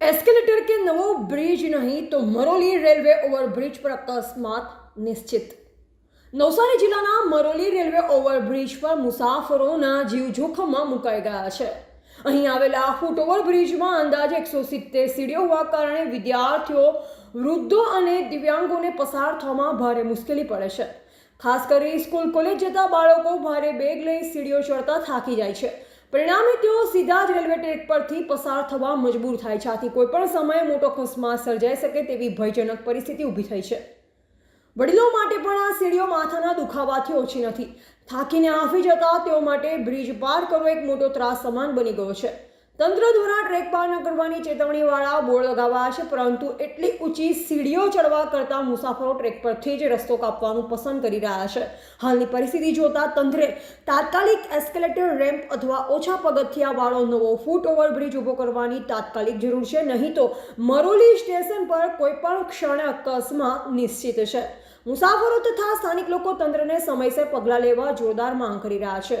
કે નવો બ્રિજ નહીં તો મરોલી રેલવે ઓવરબ્રિજ પર અકસ્માત નિશ્ચિત નવસારી જિલ્લાના મરોલી રેલવે ઓવરબ્રિજ પર મુસાફરોના જીવ જોખમમાં મુકાઈ ગયા છે અહીં આવેલા ફૂટ ઓવરબ્રિજમાં અંદાજે એકસો સિત્તેર સીડીઓ હોવા કારણે વિદ્યાર્થીઓ વૃદ્ધો અને દિવ્યાંગોને પસાર થવામાં ભારે મુશ્કેલી પડે છે ખાસ કરી સ્કૂલ કોલેજ જતા બાળકો ભારે બેગ લઈ સીડીઓ ચડતા થાકી જાય છે પરિણામે તેઓ સીધા જ રેલવે ટ્રેક પરથી પસાર થવા મજબૂર થાય છે. આથી કોઈપણ સમયે મોટો અકસ્માત સર્જાઈ શકે તેવી ભયજનક પરિસ્થિતિ ઊભી થઈ છે. વડીલો માટે પણ આ સીડીઓ માથાના દુખાવાથી ઓછી નથી. થાકીને આફી જતા તેઓ માટે બ્રિજ પાર કરવો એક મોટો ત્રાસ સમાન બની ગયો છે. તંત્ર દ્વારા ટ્રેક પાર ન કરવાની ચેતવણીવાળા બોર્ડ લગાવવા છે, પરંતુ એટલી ઊંચી સીડીઓ ચડવા કરતાં મુસાફરો ટ્રેક પરથી જ રસ્તો કાપવાનું પસંદ કરી રહ્યા છે. હાલની પરિસ્થિતિ જોતા તંત્રે તાત્કાલિક એસ્કેલેટર રેમ્પ અથવા ઓછા પગથિયાવાળો નવો ફૂટ ઓવરબ્રિજ ઊભો કરવાની તાત્કાલિક જરૂર છે, નહીં તો મરોલી સ્ટેશન પર કોઈપણ ક્ષણે અકસ્માત નિશ્ચિત છે. મુસાફરો તથા સ્થાનિક લોકો તંત્રને સમયસર પગલાં લેવા જોરદાર માંગ કરી રહ્યા છે.